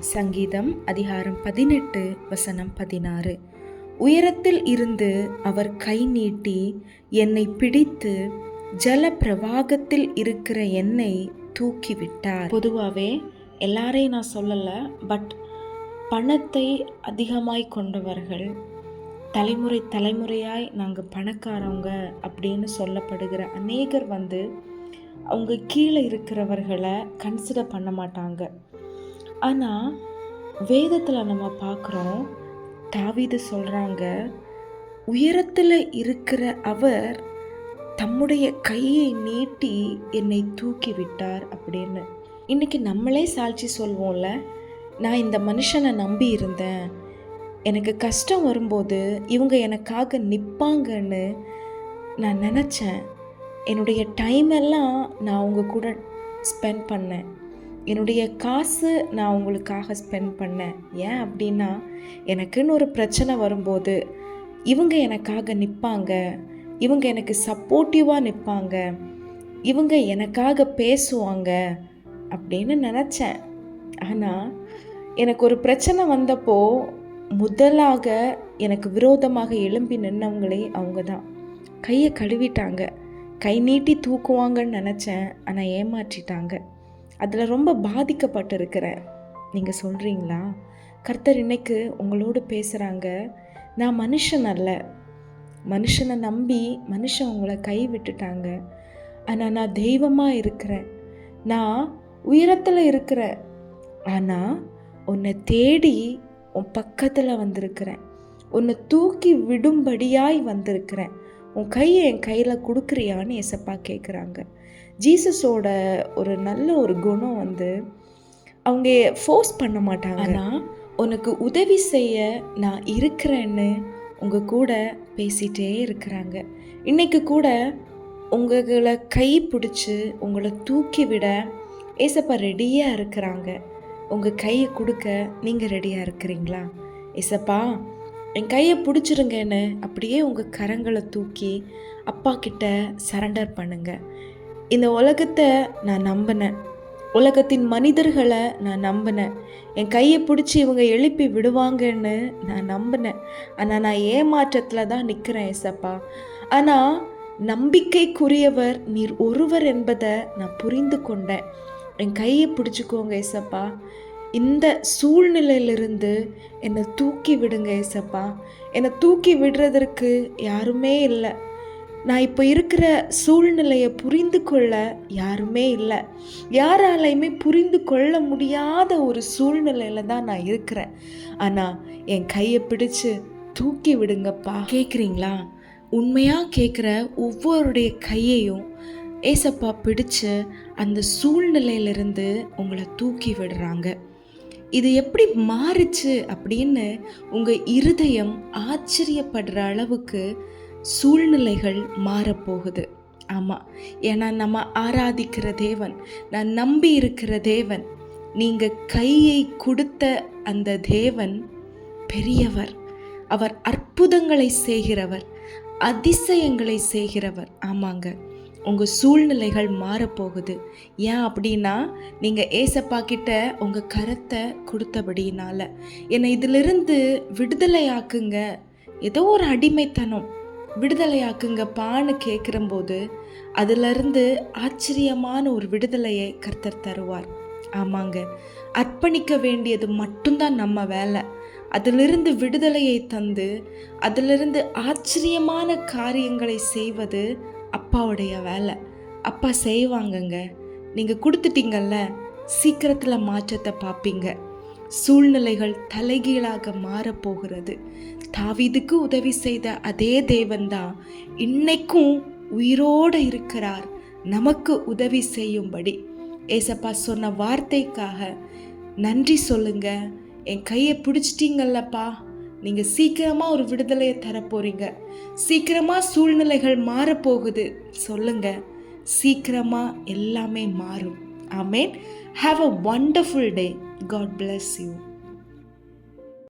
சங்கீதம் அதிகாரம் பதினெட்டு வசனம் பதினாறு. உயரத்தில் இருந்து அவர் கை நீட்டி என்னை பிடித்து ஜல பிரவாகத்தில் இருக்கிற என்னை தூக்கிவிட்டார். பொதுவாகவே எல்லாரையும் நான் சொல்லலை பட் பணத்தை அதிகமாய் கொண்டவர்கள் தலைமுறை தலைமுறையாய் நாங்கள் பணக்காரவங்க அப்படின்னு சொல்லப்படுகிற அநேகர் வந்து அவங்க கீழே இருக்கிறவர்களை கன்சிடர் பண்ண மாட்டாங்க. ஆனால் வேதத்தில் நம்ம பார்க்குறோம் தாவிது சொல்கிறாங்க உயரத்தில் இருக்கிற அவர் தம்முடைய கையை நீட்டி என்னை தூக்கி விட்டார் அப்படின்னு. இன்னைக்கு நம்மளே சாட்சி சொல்வோம்ல நான் இந்த மனுஷனை நம்பி இருந்தேன். எனக்கு கஷ்டம் வரும்போது இவங்க எனக்காக நிற்பாங்கன்னு நான் நினச்சேன். என்னுடைய டைம் எல்லாம் நான் அவங்க கூட ஸ்பெண்ட் பண்ணேன். என்னுடைய காசு நான் உங்களுக்காக ஸ்பெண்ட் பண்ணேன். ஏன் அப்படின்னா எனக்குன்னு ஒரு பிரச்சனை வரும்போது இவங்க எனக்காக நிற்பாங்க இவங்க எனக்கு சப்போர்ட்டிவாக நிற்பாங்க இவங்க எனக்காக பேசுவாங்க அப்படின்னு நினச்சேன். ஆனால் எனக்கு ஒரு பிரச்சனை வந்தப்போ முதலாக எனக்கு விரோதமாக எழும்பி நின்னவங்களே அவங்க தான். கையை கழுவிட்டாங்க. கை நீட்டி தூக்குவாங்கன்னு நினச்சேன். ஆனால் ஏமாற்றிட்டாங்க. அதில் ரொம்ப பாதிக்கப்பட்டிருக்கிறேன். நீங்கள் சொல்கிறீங்களா கர்த்தர் இன்னைக்கு உங்களோடு பேசுகிறாங்க நான் மனுஷன் அல்ல. மனுஷனை நம்பி மனுஷன் உங்களை கை விட்டுட்டாங்க ஆனால் நான் தெய்வமாக இருக்கிறேன். நான் உயரத்தில் இருக்கிறேன். ஆனால் உன்னை தேடி உன் பக்கத்தில் வந்திருக்கிறேன். உன்னை தூக்கி விடும்படியாய் வந்திருக்கிறேன். உன் கையை என் கையில் கொடுக்குறியான்னு எசப்பா கேட்குறாங்க ஜீசஸோட ஒரு நல்ல ஒரு குணம் வந்து அவங்க ஃபோர்ஸ் பண்ண மாட்டாங்க. ஆனால் உனக்கு உதவி செய்ய நான் இருக்கிறேன்னு உங்கள் கூட பேசிகிட்டே இருக்கிறாங்க. இன்னைக்கு கூட உங்களை கை பிடிச்சி உங்களை தூக்கி விட ஏசப்பா ரெடியாக இருக்கிறாங்க. உங்கள் கையை கொடுக்க நீங்கள் ரெடியாக இருக்கிறீங்களா? ஏசப்பா என் கையை பிடிச்சிருங்கன்னு அப்படியே உங்கள் கரங்களை தூக்கி அப்பா கிட்ட சரண்டர் பண்ணுங்கள் இந்த உலகத்தை நான் நம்பினேன். உலகத்தின் மனிதர்களை நான் நம்பினேன். என் கையை பிடிச்சி இவங்க எழுப்பி விடுவாங்கன்னு நான் நம்பினேன். ஆனால் நான் ஏமாற்றத்தில் தான் நிற்கிறேன் ஏசப்பா. ஆனால் நம்பிக்கைக்குரியவர் நீர் ஒருவர் என்பதை நான் புரிந்து கொண்டேன். என் கையை பிடிச்சிக்கோங்க ஏசப்பா. இந்த சூழ்நிலையிலிருந்து என்னை தூக்கி விடுங்க ஏசப்பா. என்னை தூக்கி விடுறதற்கு யாருமே இல்லை. நான் இப்போ இருக்கிற சூழ்நிலையை புரிந்து கொள்ள யாருமே இல்லை. யாராலையுமே புரிந்து கொள்ள முடியாத ஒரு சூழ்நிலையில தான் நான் இருக்கிறேன். ஆனால் என் கையை பிடிச்சு தூக்கி விடுங்கப்பா. கேட்குறீங்களா உண்மையாக கேட்குற ஒவ்வொருடைய கையையும் ஏசப்பா பிடிச்சு அந்த சூழ்நிலையிலிருந்து உங்களை தூக்கி விடுறாங்க. இது எப்படி மாறுச்சு அப்படின்னு உங்கள் இருதயம் ஆச்சரியப்படுற அளவுக்கு சூழ்நிலைகள் மாறப்போகுது. ஆமாம் ஏன்னா நம்ம ஆராதிக்கிற தேவன் நான் நம்பி இருக்கிற தேவன் நீங்கள் கையை கொடுத்த அந்த தேவன் பெரியவர். அவர் அற்புதங்களை செய்கிறவர் அதிசயங்களை செய்கிறவர். ஆமாங்க. உங்கள் சூழ்நிலைகள் மாறப்போகுது. ஏன் அப்படின்னா நீங்கள் ஏசப்பா கிட்ட உங்கள் கரத்தை கொடுத்தபடினால என்னை இதிலிருந்து விடுதலையாக்குங்க. ஏதோ ஒரு அடிமைத்தனம். விடுதலையாக்குங்கப்பான்னு கேட்குறம்போது அதிலிருந்து ஆச்சரியமான ஒரு விடுதலையை கர்த்தர் தருவார். ஆமாங்க. அர்ப்பணிக்க வேண்டியது மட்டும்தான் நம்ம வேலை. அதிலிருந்து விடுதலையை தந்து அதிலிருந்து ஆச்சரியமான காரியங்களை செய்வது அப்பாவுடைய வேலை. அப்பா செய்வாங்கங்க. நீங்கள் கொடுத்துட்டீங்கல்ல சீக்கிரத்தில் மாற்றத்தை பார்ப்பீங்க சூழ்நிலைகள் தலைகீழாக மாறப்போகிறது. தாவீதுக்கு உதவி செய்த அதே தேவன்தான் இன்னைக்கும் உயிரோடு இருக்கிறார். நமக்கு உதவி செய்யும்படி. ஏசப்பா சொன்ன வார்த்தைக்காக நன்றி சொல்லுங்க. என் கையை பிடிச்சிட்டிங்கல்லப்பா. நீங்கள் சீக்கிரமாக ஒரு விடுதலையை தரப்போறீங்க. சீக்கிரமாக சூழ்நிலைகள் மாறப்போகுது. சொல்லுங்க. சீக்கிரமாக எல்லாமே மாறும். Amen. Have a wonderful day God bless you